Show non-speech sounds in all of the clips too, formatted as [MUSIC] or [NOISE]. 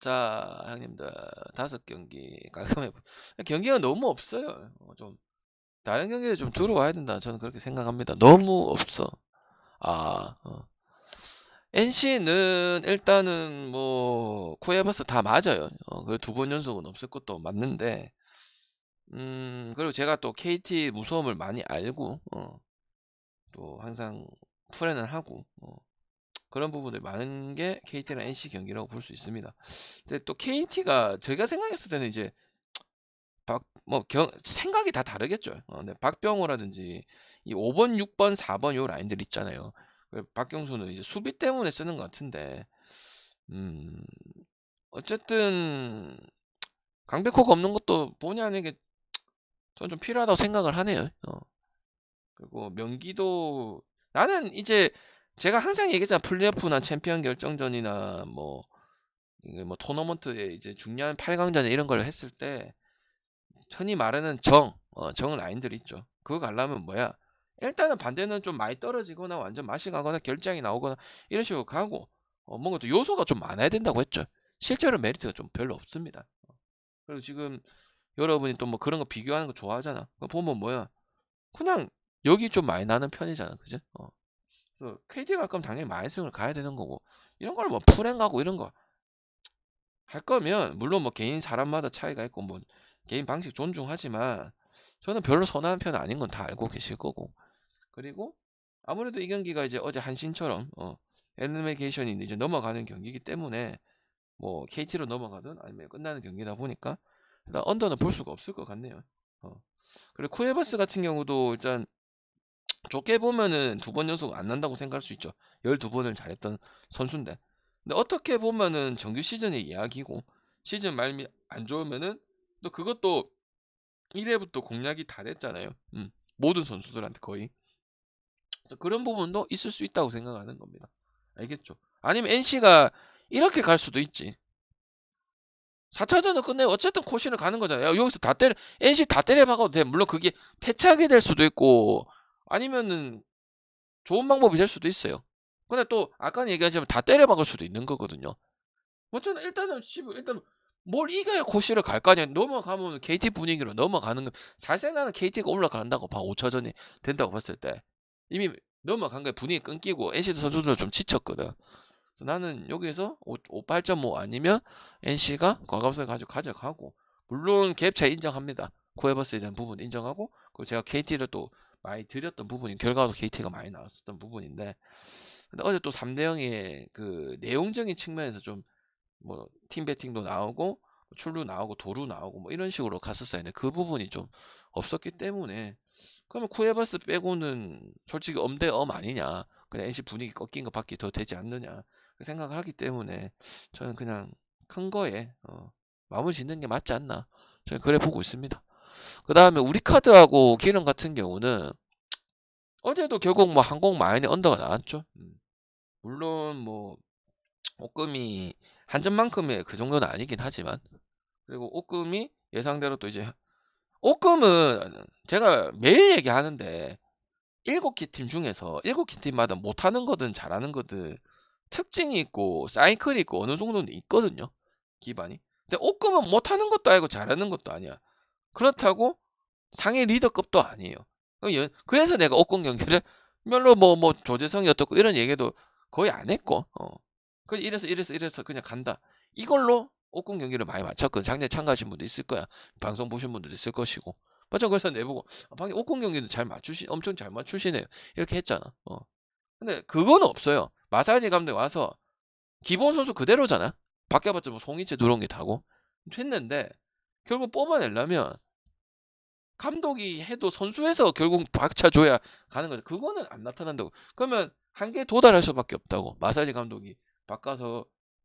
자, 형님들 다섯 경기 [LAUGHS] 깔끔해. 보- 경기가 너무 없어요. 어, 좀 다른 경기에 좀 들어와야 된다. 저는 그렇게 생각합니다. 너무 없어. 아, 어. NC는 일단은 뭐 쿠에바스 다 맞아요. 어, 그리고 두번 연속은 없을 것도 맞는데, 음, 그리고 제가 또 KT 무서움을 많이 알고, 어, 또 항상 풀에는 하고, 어, 그런 부분들 많은 게 KT랑 NC 경기라고 볼 수 있습니다. 근데 또 KT가 제가 생각했을 때는 이제 박, 뭐, 경, 생각이 다 다르겠죠. 어, 근데 박병호라든지 이 5번, 6번, 4번 요 라인들 있잖아요. 박경수는 이제 수비 때문에 쓰는 것 같은데, 음, 어쨌든 강백호가 없는 것도 본의 아니게 저는 좀 필요하다고 생각을 하네요. 어. 그리고 명기도 나는 이제 제가 항상 얘기했잖아 플레이오프나 챔피언 결정전이나 뭐 뭐 토너먼트에 이제 중요한 8강전 이런 걸 했을 때 흔히 말하는 정, 어, 정 라인들 있죠. 그거 가려면 뭐야? 일단은 반대는 좀 많이 떨어지거나 완전 맛이 가거나 결장이 나오거나 이런 식으로 가고 어, 뭔가 또 요소가 좀 많아야 된다고 했죠. 실제로 메리트가 좀 별로 없습니다. 어. 그리고 지금 여러분이 또 뭐 그런 거 비교하는 거 좋아하잖아. 보면 뭐야? 그냥 여기 좀 많이 나는 편이잖아. 그죠? 어. 그래서 KT 갈 거면 당연히 마이승을 가야 되는 거고 이런 걸 뭐 풀행 가고 이런 거 할 거면 물론 뭐 개인 사람마다 차이가 있고 뭐 개인 방식 존중하지만 저는 별로 선호하는 편은 아닌 건 다 알고 계실 거고 그리고 아무래도 이 경기가 이제 어제 한신처럼 어 엘리미네이션이 이제 넘어가는 경기이기 때문에 뭐 KT로 넘어가든 아니면 끝나는 경기다 보니까 일단 언더는 볼 수가 없을 것 같네요. 어. 그리고 쿠에바스 같은 경우도 일단 좋게 보면은 두 번 연속 안 난다고 생각할 수 있죠. 12번을 잘했던 선수인데. 근데 어떻게 보면은 정규 시즌의 이야기고 시즌 말미 안 좋으면은 또 그것도 1회부터 공략이 다 됐잖아요. 음, 모든 선수들한테 거의. 그래서 그런 부분도 있을 수 있다고 생각하는 겁니다. 알겠죠? 아니면 NC가 이렇게 갈 수도 있지. 4차전을 끝내고 어쨌든 코시를 가는 거잖아요. 여기서 다 때려 NC 다 때려 박아도 돼. 물론 그게 패착이 될 수도 있고 아니면은 좋은 방법이 될 수도 있어요. 근데 또 아까 얘기하지만 다 때려 박을 수도 있는 거거든요. 어쨌든 일단은 씨발, 일단 뭘 이겨야 코시를 갈 거 아니야. 넘어가면 KT 분위기로 넘어가는 거. 사실 나는 KT가 올라간다고 봐. 5차전이 된다고 봤을 때 이미 넘어간 거에 분위기 끊기고 NC도 선수들 좀 지쳤거든. 그래서 나는 여기서 5, 8.5 아니면 NC가 과감성을 가지고 가져가고 물론 갭 차이 인정합니다. 쿠에버스에 대한 부분 인정하고 그리고 제가 KT를 또 많이 드렸던 부분이 결과도 KT가 많이 나왔었던 부분인데 근데 어제 또 3대 0의 그 내용적인 측면에서 좀 뭐 팀 배팅도 나오고 출루 나오고 도루 나오고 뭐 이런 식으로 갔었어야 했는데 그 부분이 좀 없었기 때문에 그러면 쿠에바스 빼고는 솔직히 엄대 엄 아니냐 그냥 NC 분위기 꺾인 것밖에 더 되지 않느냐 그 생각을 하기 때문에 저는 그냥 큰 거에 어, 마음을 짓는 게 맞지 않나 저는 그래 보고 있습니다. 그 다음에 우리 카드하고 기능 같은 경우는 어제도 결국 뭐 항공 마인의 언더가 나왔죠. 음. 물론 뭐 옷금이 한 점만큼의 그 정도는 아니긴 하지만 그리고 옷금이 예상대로 또 이제 옷금은 제가 매일 얘기하는데 일곱 개 팀 중에서 일곱 개 팀마다 못하는 거든 잘하는 거든 특징이 있고 사이클이 있고 어느 정도는 있거든요 기반이 근데 옷금은 못하는 것도 아니고 잘하는 것도 아니야 그렇다고 상위 리더급도 아니에요 그래서 내가 옷금 경기를 별로 뭐 뭐 조재성이 어떻고 이런 얘기도 거의 안 했고 어. 그 이래서 이래서 이래서 그냥 간다. 이걸로 옥공 경기를 많이 맞췄거든. 작년에 참가하신 분도 있을 거야. 방송 보신 분도 있을 것이고. 맞죠? 그래서 내보고 아, 방금 옥공 경기도 잘 맞추시, 엄청 잘 맞추시네요. 이렇게 했잖아. 어. 근데 그거는 없어요. 마사지 감독 와서 기본 선수 그대로잖아. 바뀌어봤자 뭐 송이채 들어온 게 다고 했는데 결국 뽑아내려면 감독이 해도 선수에서 결국 박차줘야 가는 거죠. 그거는 안 나타난다고. 그러면 한계에 도달할 수밖에 없다고. 마사지 감독이 바꿔서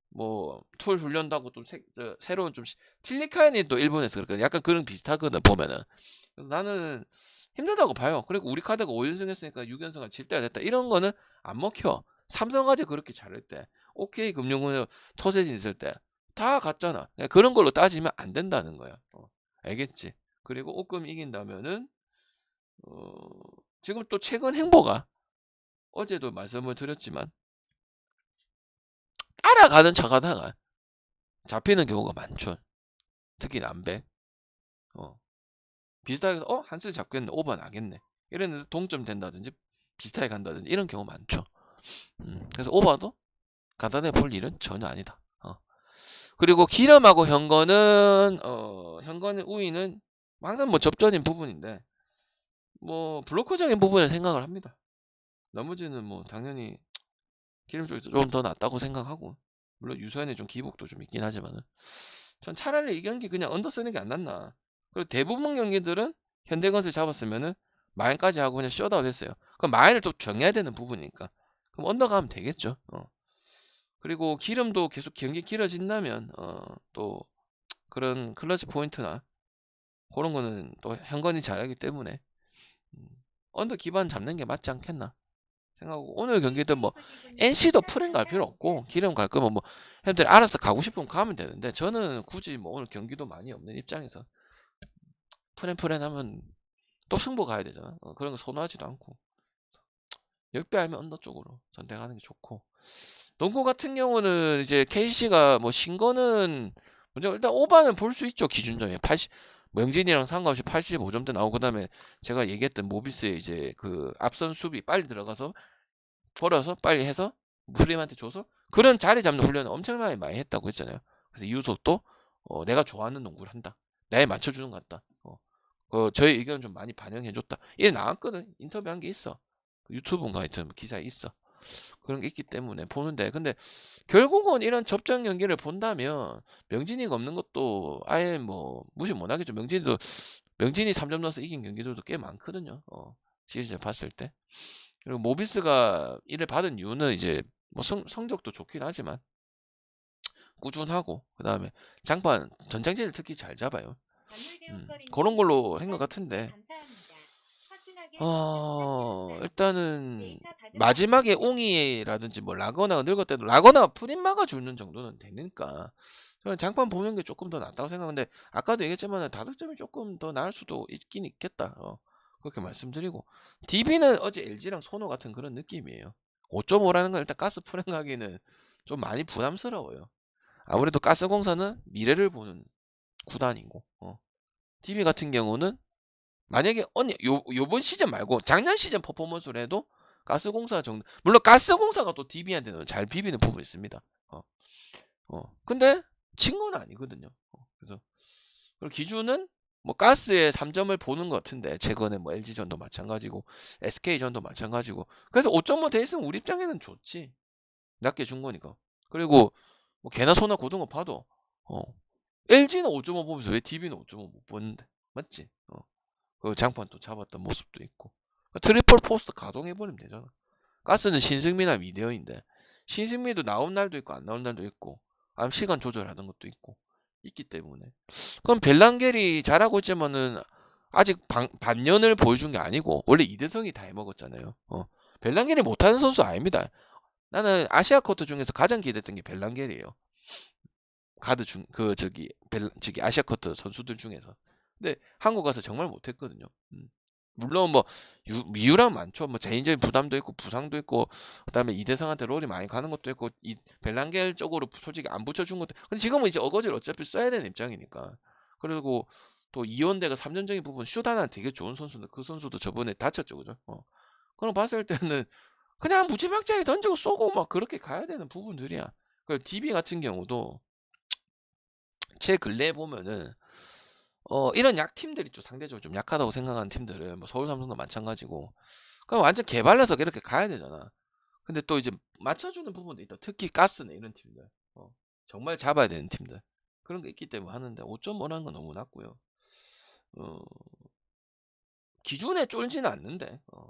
뭐툴 훈련다고 좀 새, 저, 새로운 좀 틸리카인이 또 일본에서 그렇거든. 약간 그런 비슷하거든 보면은. 그래서 나는 힘들다고 봐요. 그리고 우리 카드가 5연승 했으니까 6연승을 칠 때가 됐다. 이런 거는 안 먹혀. 삼성까지 그렇게 잘할 때, OK 금융은 토세진 있을 때 다 갔잖아. 그런 걸로 따지면 안 된다는 거야. 어, 알겠지? 그리고 오금 이긴다면은 어, 지금 또 최근 행보가 어제도 말씀을 드렸지만 따라가는 척하다가 잡히는 경우가 많죠. 특히 남백. 어. 비슷하게 어 한스 잡겠네 오버 나겠네 이랬는데 동점 된다든지 비슷하게 간다든지 이런 경우 많죠. 음, 그래서 오버도 간단해 볼 일은 전혀 아니다. 어. 그리고 기름하고 현건은 어, 현건의 우위는 항상 뭐 접전인 부분인데 뭐 블로커적인 부분을 생각을 합니다. 나머지는 뭐 당연히 기름 쪽이 좀더 낫다고 생각하고 물론 유소연의 좀 기복도 좀 있긴 하지만은 전 차라리 이 경기 그냥 언더 쓰는 게 안 낫나. 그리고 대부분 경기들은 현대건설 잡았으면은 마인까지 하고 그냥 셧아웃 했어요. 그럼 마인을 또 정해야 되는 부분이니까. 그럼 언더 가면 되겠죠. 어. 그리고 기름도 계속 경기 길어진다면 어, 또 그런 클러치 포인트나 그런 거는 또 현건이 잘하기 때문에. 음, 언더 기반 잡는 게 맞지 않겠나 생각하고. 오늘 경기도 뭐 NC도 프렌 갈 필요 없고 기름 갈 거면 뭐 형들 알아서 가고 싶으면 가면 되는데 저는 굳이 뭐 오늘 경기도 많이 없는 입장에서 프렌 프렌 하면 또 승부 가야 되잖아. 어, 그런 거 선호하지도 않고. 역배하면 언더 쪽으로 선택하는 게 좋고. 농구 같은 경우는 이제 KC가 뭐 신거는 먼저 일단 오바는 볼 수 있죠 기준점이. 80 명진이랑 상관없이 85점대 나오고 그다음에 제가 얘기했던 모비스의 이제 그 앞선 수비 빨리 들어가서 버려서 빨리 해서 무스림한테 줘서 그런 자리 잡는 훈련을 엄청나게 많이 했다고 했잖아요. 그래서 이우석도 어, 내가 좋아하는 농구를 한다. 나에 맞춰주는 것 같다. 어, 그 저의 의견 좀 많이 반영해줬다. 이게 나왔거든. 인터뷰한 게 있어. 유튜브인가 하여튼 기사에 있어. 그런 게 있기 때문에 보는데 근데 결국은 이런 접전 경기를 본다면 명진이가 없는 것도 아예 뭐 무시 못 하겠죠. 명진이도 명진이 3점 넣어서 이긴 경기들도 꽤 많거든요. 어, 시리즈를 봤을 때. 그리고 모비스가 이를 받은 이유는 이제 뭐 성, 성적도 좋긴 하지만 꾸준하고 그다음에 장판 전장진을 특히 잘 잡아요. 음, 그런 걸로 한 것 같은데 어, 일단은 마지막에 옹이라든지 뭐 라거나가 늙었대도 라거나가 프림 막아주는 정도는 되니까 저는 장판 보는 게 조금 더 낫다고 생각하는데 아까도 얘기했지만 다득점이 조금 더 나을 수도 있긴 있겠다. 어, 그렇게 말씀드리고 DB는 어제 LG랑 소노 같은 그런 느낌이에요. 5.5라는 건 일단 가스 프랭 가기는 좀 많이 부담스러워요. 아무래도 가스공사는 미래를 보는 구단이고 어. DB 같은 경우는 만약에 언니 요 요번 시즌 말고 작년 시즌 퍼포먼스를 해도 가스공사 정도 물론 가스공사가 또 DB한테는 잘 비비는 부분이 있습니다. 어. 어. 근데 친 건 아니거든요. 어. 그래서 그 기준은 뭐 가스에 3점을 보는 것 같은데 최근에 뭐 LG전도 마찬가지고 SK전도 마찬가지고 그래서 5.5돼 있으면 우리 입장에는 좋지 낮게 준 거니까 그리고 뭐 개나 소나 고등어 봐도 어 LG는 5.5 보면서 왜 DB는 5.5 못 보는데 맞지? 어. 그 장판 또 잡았던 모습도 있고. 트리플 포스트 가동해버리면 되잖아. 가스는 신승미나 미대현인데 신승미도 나온 날도 있고 안 나온 날도 있고 아니면 시간 조절하는 것도 있고 있기 때문에. 그럼 벨랑겔이 잘하고 있지만은 아직 반, 반년을 보여준 게 아니고 원래 이대성이 다 해먹었잖아요. 어. 벨랑겔이 못하는 선수 아닙니다. 나는 아시아 커트 중에서 가장 기대했던 게 벨랑겔이에요. 가드 중 그 저기 벨 저기 아시아 커트 선수들 중에서 근데 한국 가서 정말 못했거든요. 음. 물론 뭐 유, 미유랑 많죠. 뭐 개인적인 부담도 있고 부상도 있고 그다음에 이대성한테 롤이 많이 가는 것도 있고 이 벨랑겔 쪽으로 솔직히 안 붙여준 것도. 근데 지금은 이제 어거지를 어차피 써야 되는 입장이니까. 그리고 또 이원대가 3년적인 부분 슛 하나 되게 좋은 선수인데 그 선수도 저번에 다쳤죠, 그죠? 어. 그럼 봤을 때는 그냥 무지막지하게 던지고 쏘고 막 그렇게 가야 되는 부분들이야. 그 DB 같은 경우도 최 근래 보면은 어, 이런 약팀들이 좀 상대적으로 좀 약하다고 생각하는 팀들은 뭐 서울 삼성도 마찬가지고 그럼 완전 개발해서 이렇게 가야 되잖아. 근데 또 이제 맞춰주는 부분도 있다. 특히 가스네 이런 팀들. 어, 정말 잡아야 되는 팀들. 그런 게 있기 때문에 하는데 5.5라는 건 너무 낮고요. 어, 기준에 쫄지는 않는데 어.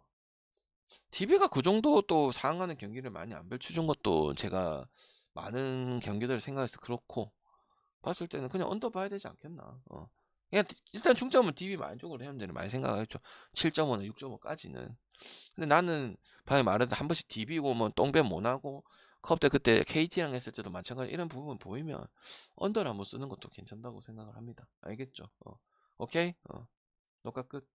TV가 그 정도 또 상하는 경기를 많이 안 펼쳐준 것도 제가 많은 경기들을 생각해서 그렇고 봤을 때는 그냥 언더 봐야 되지 않겠나. 어. 일단 중점은 DB 안쪽으로 해야 되는 많이 생각하겠죠. 7.5나 6.5까지는. 근데 나는 방금 말해서 한 번씩 DB고 뭐 똥배 못 하고 컵때 그때 KT랑 했을 때도 마찬가지 이런 부분 보이면 언더를 한번 쓰는 것도 괜찮다고 생각을 합니다. 알겠죠? 어. 오케이? 어. 녹화 끝.